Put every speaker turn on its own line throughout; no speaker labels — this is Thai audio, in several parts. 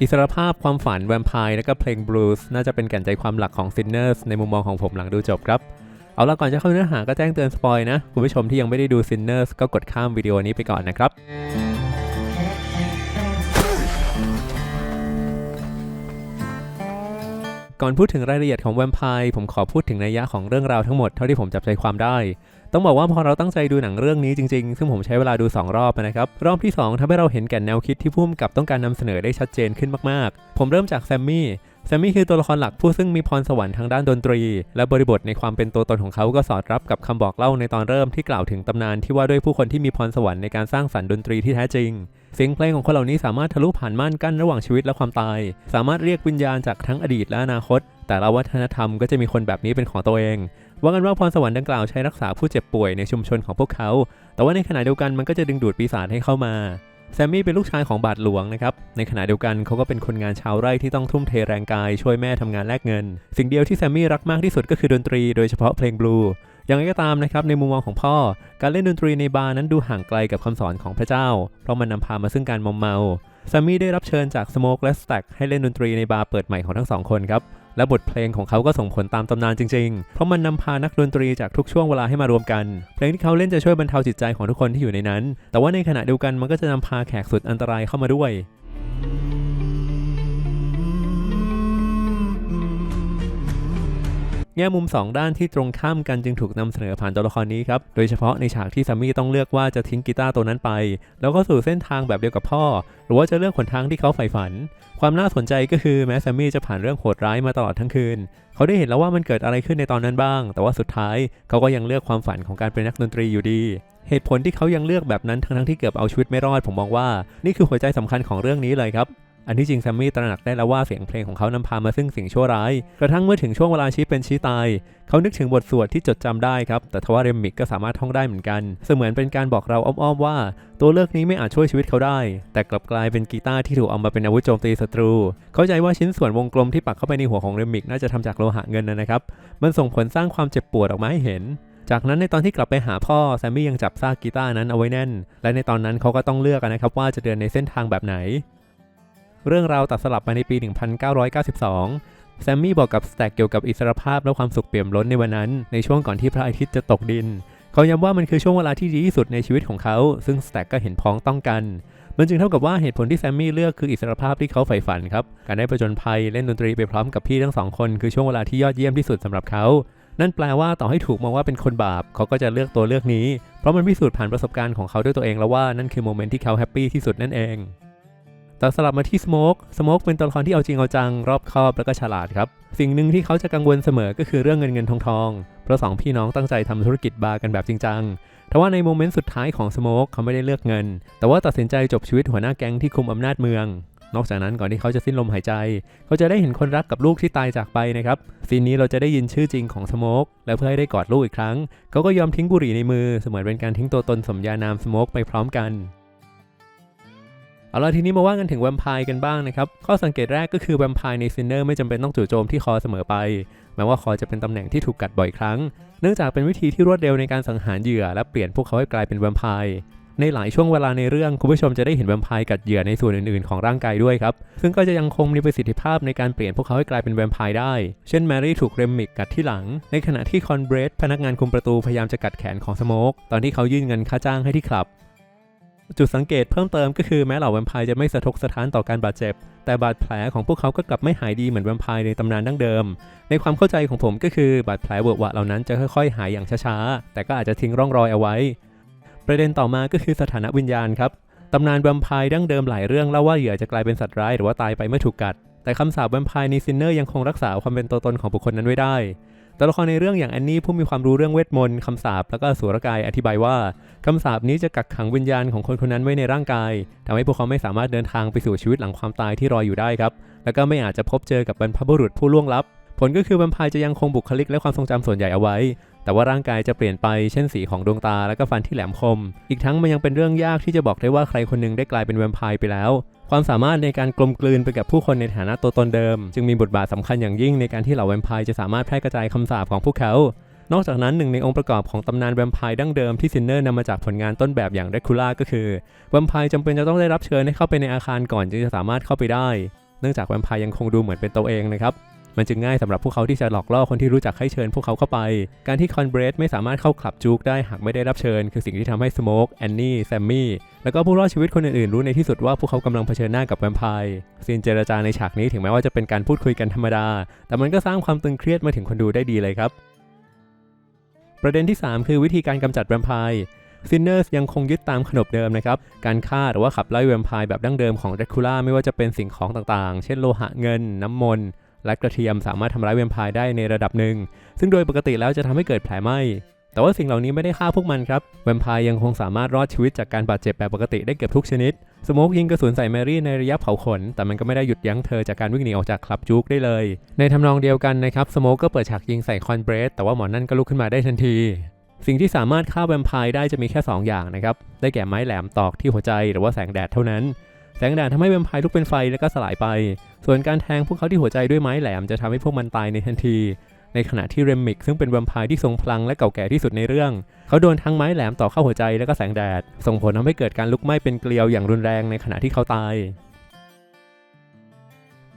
อิสรภาพความฝันแวมไพร์และก็เพลงบลูส์น่าจะเป็นแก่นใจความหลักของซินเนอร์สในมุมมองของผมหลังดูจบครับ เอาละก่อนจะเข้าเนื้อหาก็แจ้งเตือนสปอยนะ คุณผู้ชมที่ยังไม่ได้ดูซินเนอร์สก็กดข้ามวิดีโอนี้ไปก่อนนะครับ ก่อนพูดถึงรายละเอียดของแวมไพร์ผมขอพูดถึงนัยยะของเรื่องราวทั้งหมดเท่าที่ผมจับใจความได้ ต้องบอกว่าพอเราตั้งใจดูหนังเรื่องนี้จริงๆ ซึ่งผมใช้เวลาดู 2 รอบนะครับ รอบที่ 2ทำให้เราเห็นแก่นแนวคิดที่พุ่มกับต้องการนำเสนอได้ชัดเจนขึ้นมากๆ ผมเริ่มจากแซมมี่แซมมี่คือตัวละครหลักผู้ซึ่งมีพรสวรรค์ทางด้านดนตรี และบริบทในความเป็นตัวตนของเขาก็สอดรับกับคำบอกเล่าในตอนเริ่มที่กล่าวถึงตำนานที่ว่าด้วยผู้คนที่มีพรสวรรค์ในการสร้างสรรค์ดนตรีที่แท้จริง เสียงเพลงของคนเหล่านี้สามารถทะลุผ่านม่านกั้นระหว่างชีวิตและความตาย สามารถเรียกวิญญาณจากทั้งอดีตและอนาคต แต่ละวัฒนธรรมก็จะมีคนแบบนี้เป็นของตัวเอง ว่ากันว่าพรสวรรค์ดังกล่าวใช้รักษาผู้เจ็บป่วยในชุมชนของพวกเขา แต่ว่าในขณะเดียวกันมันก็จะดึงดูดปีศาจให้เข้ามาแซมมี่เป็นลูกชายของบาทหลวงนะครับ ในขณะเดียวกันเขาก็เป็นคนงานชาวไร่ที่ต้องทุ่มเทแรงกายช่วยแม่ทำงานแลกเงิน สิ่งเดียวที่แซมมี่รักมากที่สุดก็คือดนตรีโดยเฉพาะเพลงบลูอย่างไรก็ตามนะครับในมุมมองของพ่อ การเล่นดนตรีในบาร์นั้นดูห่างไกลกับคำสอนของพระเจ้า เพราะมันนำพามาซึ่งการมอมเมาแซมมี่ได้รับเชิญจากสโมกและสแต็กให้เล่นดนตรีในบาร์เปิดใหม่ของทั้งสองคนครับ และบทเพลงของเขาก็ส่งผลตามตำนานจริงๆ เพราะมันนำพานักดนตรีจากทุกช่วงเวลาให้มารวมกัน เพลงที่เขาเล่นจะช่วยบรรเทาจิตใจของทุกคนที่อยู่ในนั้น แต่ว่าในขณะเดียวกันมันก็จะนำพาแขกสุดอันตรายเข้ามาด้วย ง่มุม 2 ด้านที่ตรงข้ามกันจึงถูกนำเสนอผ่านตัวละครนี้ครับ โดยเฉพาะในฉากที่ซัมมี่ต้องเลือกว่าจะทิ้งกีตาร์ตัวนั้นไป แล้วก็สู่เส้นทางแบบเดียวกับพ่อ หรือว่าจะเลือกหนทางที่เขาใฝ่ฝัน ความน่าสนใจก็คือแม้ซัมมี่จะผ่านเรื่องโหดร้ายมาตลอดทั้งคืน เขาได้เห็นแล้วว่ามันเกิดอะไรขึ้นในตอนนั้นบ้าง แต่ว่าสุดท้ายเขาก็ยังเลือกความฝันของการเป็นนักดนตรีอยู่ดีเหตุผลที่เขายังเลือกแบบนั้นทั้งๆที่เกือบเอาชีวิตไม่รอดผมมองว่า นี่คือหัวใจสำคัญของเรื่องนี้เลยครับ อันที่จริงแซมมี่ตระหนักได้แล้วว่าเสียงเพลงของเขานำพามาซึ่งสิ่งชั่วร้าย กระทั่งเมื่อถึงช่วงเวลาชี้เป็นชี้ตาย เขานึกถึงบทสวดที่จดจำได้ครับ แต่ทว่าเรมมิกก็สามารถท่องได้เหมือนกัน เสมือนเป็นการบอกเราอ้อมๆว่า ตัวเลือกนี้ไม่อาจช่วยชีวิตเขาได้ แต่กลับกลายเป็นกีตาร์ที่ถูกเอามาเป็นอาวุธโจมตีศัตรู เข้าใจว่าชิ้นส่วนวงกลมที่ปักเข้าไปในหัวของเรมมิกน่าจะทำจากโลหะเงินนะครับ มันส่งผลสร้างความเจ็บปวดออกมาให้เห็นจากนั้นในตอนที่กลับไปหาพ่อแซมมี่ยังจับซากกีตาร์นั้นเอาไว้แน่น และในตอนนั้นเขาก็ต้องเลือกนะครับว่าจะเดินในเส้นทางแบบไหน เรื่องราวตัดสลับมาในปี 1992 แซมมี่บอกกับสแต็กเกี่ยวกับอิสรภาพและความสุขเปี่ยมล้นในวันนั้น ในช่วงก่อนที่พระอาทิตย์จะตกดิน เขาย้ำว่ามันคือช่วงเวลาที่ดีที่สุดในชีวิตของเขา ซึ่งสแต็กก็เห็นพ้องต้องกัน มันจึงเท่ากับว่าเหตุผลที่แซมมี่เลือกคืออิสรภาพที่เขาใฝ่ฝันครับ การได้ประจนภัยเล่นดนตรีไปพร้อมกับพี่ทั้งสองคนคือช่วงเวลาที่ยอดเยี่ยมที่สุดสำหรับเขานั่นแปลว่าต่อให้ถูกมองว่าเป็นคนบาป เขาก็จะเลือกตัวเลือกนี้ เพราะมันพิสูจน์ผ่านประสบการณ์ของเขาด้วยตัวเองแล้วว่านั่นคือโมเมนต์ที่เขาแฮปปี้ที่สุดนั่นเอง แต่สลับมาที่สโมกสโมกเป็นตัวละครที่เอาจริงเอาจังรอบคอบและก็ฉลาดครับ สิ่งหนึ่งที่เขาจะกังวลเสมอก็คือเรื่องเงินเงินทองทองเพราะสองพี่น้องตั้งใจทำธุรกิจบาร์กันแบบจริงจังแต่ว่าในโมเมนต์สุดท้ายของสโมกเขาไม่ได้เลือกเงิน แต่ว่าตัดสินใจจบชีวิตหัวหน้าแก๊งที่คุมอำนาจเมือง นอกจากนั้นก่อนที่เขาจะสิ้นลมหายใจ เขาจะได้เห็นคนรักกับลูกที่ตายจากไปนะครับซีนนี้เราจะได้ยินชื่อจริงของสโมกและเพื่อให้ได้กอดลูกอีกครั้ง เขาก็ยอมทิ้งบุหรี่ในมือเสมือนเป็นการทิ้งตัวตนสมญานามสโมกไปพร้อมกัน เอาละทีนี้มาว่ากันถึงแวมไพร์กันบ้างนะครับ ข้อสังเกตแรกก็คือแวมไพร์ในซินเนอร์ไม่จำเป็นต้องจู่โจมที่คอเสมอไป แม้ว่าคอจะเป็นตำแหน่งที่ถูกกัดบ่อยครั้ง เนื่องจากเป็นวิธีที่รวดเร็วในการสังหารเหยื่อ และเปลี่ยนพวกเขาให้กลายเป็นแวมไพร์ในหลายช่วงเวลาในเรื่อง คุณผู้ชมจะได้เห็นแวมไพร์กัดเหยื่อในส่วนอื่นๆของร่างกายด้วยครับ ซึ่งก็จะยังคงมีประสิทธิภาพในการเปลี่ยนพวกเขาให้กลายเป็นแวมไพร์ได้ เช่นแมรี่ถูกเรมมิกกัดที่หลัง ในขณะที่คอนเบรดพนักงานคุมประตูพยายามจะกัดแขนของสโมกตอนที่เขายื่นเงินค่าจ้างให้ที่คลับ จุดสังเกตเพิ่มเติมก็คือแม้เหล่าแวมไพร์จะไม่สะทกสะท้านต่อการบาดเจ็บ แต่บาดแผลของพวกเขาก็กลับไม่หายดีเหมือนแวมไพร์ในตำนานดั้งเดิม ในความเข้าใจของผมก็คือบาดแผลเวอะหวะเหล่านั้นจะค่อยๆ หายอย่างช้าๆ แต่ก็อาจจะทิ้งร่องรอยเอาไว้ ประเด็นต่อมาก็คือสถานะวิญญาณครับตำนานแวมไพร์ดั้งเดิมหลายเรื่องเล่าว่าเหยื่อจะกลายเป็นสัตว์ร้ายหรือว่าตายไปเมื่อถูกกัด แต่คำสาปแวมไพร์ในซินเนอร์ยังคงรักษาความเป็นตัวตนของบุคคลนั้นไว้ได้ ตัวละครในเรื่องอย่างแอนนี่ผู้มีความรู้เรื่องเวทมนต์คำสาปแล้วก็สุรกายอธิบายว่าคำสาปนี้จะกักขังวิญญาณของคนคนนั้นไว้ในร่างกายทำให้พวกเขาไม่สามารถเดินทางไปสู่ชีวิตหลังความตายที่รออยู่ได้ครับ แล้วก็ไม่อาจจะพบเจอกับบรรพบุรุษผู้ล่วงลับ ผลก็คือแวมไพร์จะยังคงบุคลิกและความทรงจำส่วนใหญ่เอาไว้ แต่ว่าร่างกายจะเปลี่ยนไปเช่นสีของดวงตาและก็ฟันที่แหลมคม อีกทั้งมันยังเป็นเรื่องยากที่จะบอกได้ว่าใครคนหนึงได้กลายเป็นแวมไพร์ไปแล้ว ความสามารถในการกลมกลืนไปกับผู้คนในฐานะตัวตนเดิม จึงมีบทบาทสำคัญอย่างยิ่งในการที่เหล่าแวมไพร์จะสามารถแพร่กระจายคำสาปของพวกเขา นอกจากนั้นหนึ่งในองค์ประกอบของตำนานแวมไพร์ดั้งเดิมที่ซินเนอร์นำมาจากผลงานต้นแบบอย่างเดคูล่าก็คือแวมไพร์จำเป็นจะต้องได้รับเชิญให้เข้าไปในอาคารก่อนจึงจะสามารถเข้าไปได้ เนื่องจากแวมไพร์ยังคงดูเหมือนเป็นตัวเองนะครับ มันจึงง่ายสำหรับพวกเขาที่จะหลอกล่อคนที่รู้จักให้เชิญพวกเขาเข้าไป การที่คอนเบรสไม่สามารถเข้าคลับจูกได้หากไม่ได้รับเชิญ คือสิ่งที่ทำให้สโมกแอนนี่แซมมี่แล้วก็ผู้รอดชีวิตคนอื่นๆ รู้ในที่สุดว่าพวกเขากำลังเผชิญหน้ากับแวมไพร์ซีนเจรจาในฉากนี้ถึงแม้ว่าจะเป็นการพูดคุยกันธรรมดา แต่มันก็สร้างความตึงเครียดมาถึงคนดูได้ดีเลยครับ ประเด็นที่ 3 คือวิธีการกำจัดแวมไพร์ซินเนอร์สยังคงยึดตามขนบเดิมนะครับ การฆ่าหรือว่าขับไล่แวมไพร์แบบดั้งเดิมของเดคูล่าไม่ว่าจะเป็นสิ่งของต่างๆ เช่นโลหะเงิน น้ำมนต์ และกระเทียมสามารถทำร้ายแวมไพร์ได้ในระดับหนึ่ง ซึ่งโดยปกติแล้วจะทำให้เกิดแผลไหม้แต่ว่าสิ่งเหล่านี้ไม่ได้ฆ่าพวกมันครับแวมไพร์ยังคงสามารถรอดชีวิตจากการบาดเจ็บแบบปกติได้เกือบทุกชนิด สโมกยิงกระสุนใส่แมรี่ในระยะเผาขน แต่มันก็ไม่ได้หยุดยั้งเธอจากการวิ่งหนีออกจากคลับจูกได้เลย ในทำนองเดียวกันนะครับสโมกก็เปิดฉากยิงใส่คอนเบรสแต่ว่าหมอนั่นก็ลุกขึ้นมาได้ทันที สิ่งที่สามารถฆ่าแวมไพร์ได้จะมีแค่ 2 อย่างนะครับได้แก่ไม้แหลมตอกที่หัวใจหรือว่าแสงแดดเท่านั้น งแดดทำให้แวมไพร์ลุกเป็นไฟแล้วก็สลายไป ส่วนการแทงพวกเขาที่หัวใจด้วยไม้แหลมจะทำให้พวกมันตายในทันที ในขณะที่เรมิกซึ่งเป็นแวมไพร์ที่ทรงพลังและเก่าแก่ที่สุดในเรื่อง เขาโดนทั้งไม้แหลมต่อเข้าหัวใจแล้วก็แสงแดด ส่งผลทำให้เกิดการลุกไหม้เป็นเกลียวอย่างรุนแรงในขณะที่เขาตาย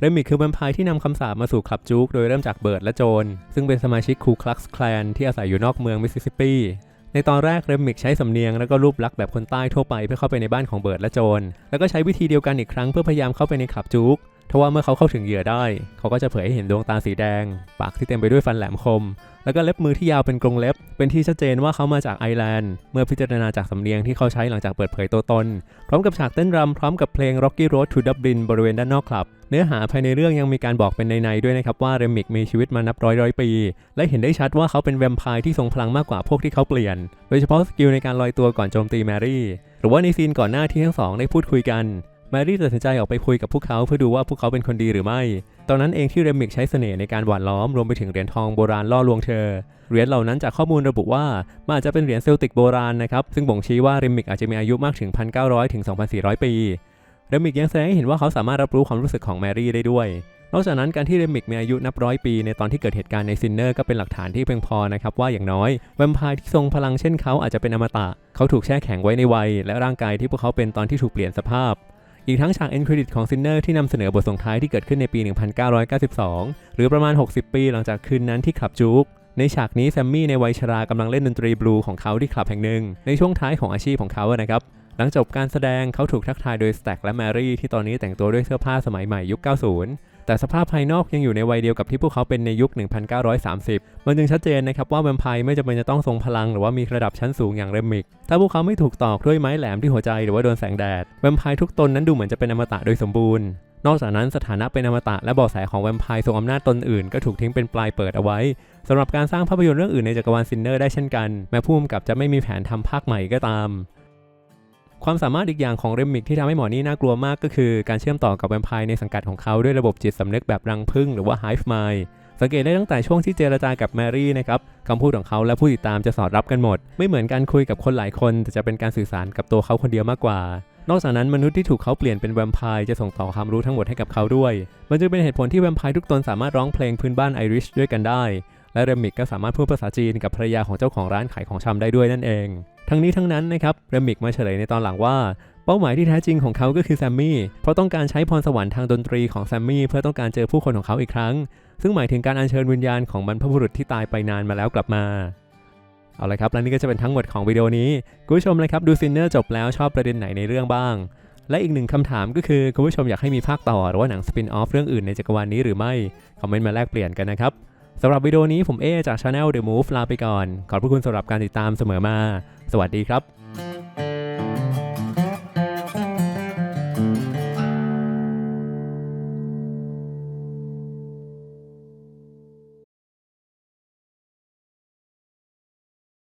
เรมิกคือแวมไพร์ที่นำคำสาปมาสู่คลับจูกโดยเริ่มจากเบิร์ดและโจน ซึ่งเป็นสมาชิกคูคลักส์แคลนที่อาศัยอยู่นอกเมืองมิสซิสซิปปีในตอนแรกเรมิกใช้สำเนียงแล้วก็รูปลักษณ์แบบคนใต้ทั่วไปเพื่อเข้าไปในบ้านของเบิร์ดและโจน แล้วก็ใช้วิธีเดียวกันอีกครั้งเพื่อพยายามเข้าไปในคลับจูก ทว่าเมื่อเขาเข้าถึงเหยื่อได้ เขาก็จะเผยให้เห็นดวงตาสีแดง ปากที่เต็มไปด้วยฟันแหลมคม แล้วก็เล็บมือที่ยาวเป็นกรงเล็บ เป็นที่ชัดเจนว่าเขามาจากไอร์แลนด์ เมื่อพิจารณาจากสำเนียงที่เขาใช้หลังจากเปิดเผยตัวตน พร้อมกับฉากเต้นรำพร้อมกับเพลง Rocky Road to Dublin บริเวณด้านนอกคลับ เนื้อหาภายในเรื่องยังมีการบอกเป็นในๆด้วยนะครับว่าเรมิกมีชีวิตมานับร้อยร้อยปี และเห็นได้ชัดว่าเขาเป็นแวมไพร์ที่ทรงพลังมากกว่าพวกที่เขาเปลี่ยน โดยเฉพาะสกิลในการลอยตัวก่อนโจมตีแมรี่ หรือว่าในซีนก่อนหน้าที่ทั้งสองได้พูดคุยกัน แมรี่ตัดสินใจออกไปคุยกับพวกเขาเพื่อดูว่าพวกเขาเป็นคนดีหรือไม่ ตอนนั้นเองที่เรมิกใช้เสน่ห์ในการหว่านล้อมรวมไปถึงเหรียญทองโบราณล่อลวงเธอ เหรียญเหล่านั้นจากข้อมูลระบุว่ามันอาจจะเป็นเหรียญเซลติกโบราณนะครับ ซึ่งบ่งชี้ว่าเรมิกอาจจะมีอายุมากถึง 1,900ถึง2,400 ปี เรมิกยังแสดงให้เห็นว่าเขาสามารถรับรู้ความรู้สึกของแมรี่ได้ด้วย นอกจากนั้นการที่เรมิกมีอายุนับร้อยปี ในตอนที่เกิดเหตุการณ์ในซินเนอร์ก็เป็นหลักฐานที่เพียงพอนะครับว่าอย่างน้อยแวมไพร์ที่ทรงพลังเช่นเขาอาจจะเป็นอมตะ เขาถูกแช่แข็งไว้ในวัย และร่างกายที่พวกเขาเป็นตอนที่ถูกเปลี่ยนสภาพ อีกทั้งฉากเอ็นเครดิตของซินเนอร์ที่นำเสนอบทส่งท้ายที่เกิดขึ้นในปี 1992 หรือประมาณ 60 ปีหลังจากคืนนั้นที่ขับจูกในฉากนี้แซมมี่ในวัยชรากำลังเล่นดนตรีบลูของเขาที่คลับแห่งหนึ่ง ในช่วงท้ายของอาชีพของเขานะครับ หลังจบการแสดงเขาถูกทักทายโดยสแต็กและแมรี่ที่ตอนนี้แต่งตัวด้วยเสื้อผ้าสมัยใหม่ยุค 90 แต่สภาพภายนอกยังอยู่ในวัยเดียวกับที่พวกเขาเป็นในยุค 1930 มันจึงชัดเจนนะครับว่าแวมไพร์ไม่จำเป็นจะต้องทรงพลังหรือว่ามีระดับชั้นสูงอย่างเรมิก ถ้าพวกเขาไม่ถูกตอกด้วยไม้แหลมที่หัวใจหรือว่าโดนแสงแดด แวมไพร์ทุกตนนั้นดูเหมือนจะเป็นอมตะโดยสมบูรณ์นอกจากนั้นสถานะเป็นอมตะและเบาะแสของแวมไพร์ทรงอำนาจตนอื่นก็ถูกทิ้งเป็นปลายเปิดเอาไว้สำหรับการสร้างภาพยนตร์เรื่องอื่นในจักรวาลซินเนอร์ได้เช่นกัน แม้ผู้กำกับจะไม่มีแผนทำภาคใหม่ก็ตาม ความสามารถอีกอย่างของเรมิกที่ทำให้หมอนี่น่ากลัวมากก็คือ การเชื่อมต่อกับแวมไพร์ในสังกัดของเขาด้วยระบบจิตสำนึกแบบรังผึ้งหรือว่า Hive Mind สังเกตได้ตั้งแต่ช่วงที่เจรจากับแมรี่นะครับคำพูดของเขาและผู้ติดตามจะสอดรับกันหมด ไม่เหมือนการคุยกับคนหลายคน แต่จะเป็นการสื่อสารกับตัวเขาคนเดียวมากกว่า นอกจากนั้นมนุษย์ที่ถูกเขาเปลี่ยนเป็นแวมไพร์จะส่งต่อความรู้ทั้งหมดให้กับเขาด้วย มันจึงเป็นเหตุผลที่แวมไพร์ทุกตนสามารถร้องเพลงพื้นบ้านไอริชด้วยกันได้ และเรมิกก็สามารถพูดภาษาจีนกับภรรยาของเจ้าของร้านขายของชำได้ด้วยนั่นเอง ทั้งนี้ทั้งนั้นนะครับเรมิกมาเฉลยในตอนหลังว่าเป้าหมายที่แท้จริงของเขาก็คือแซมมี่เพราะต้องการใช้พรสวรรค์ทางดนตรีของแซมมี่เพื่อต้องการเจอผู้คนของเขาอีกครั้ง ซึ่งหมายถึงการอัญเชิญวิญญาณของบรรพบุรุษที่ตายไปนานมาแล้วกลับมาเอาละครับ และนี่ก็จะเป็นทั้งหมดของวิดีโอนี้ คุณผู้ชมเลยครับ ดูซินเนอร์จบแล้วชอบประเด็นไหนในเรื่องบ้าง และอีกหนึ่งคำถามก็คือ คุณผู้ชมอยากให้มีภาคต่อ หรือว่าหนังสปินออฟเรื่องอื่นในจักรวาลนนี้หรือไม่ คอมเมนต์มาแลกเปลี่ยนกันนะครับ สำหรับวิดีโอนี้ผมเอจากช anel The Move ลาไปก่อน ขอบพระคุณสำหรับการติดตามเสมอมา สวัสดีครับ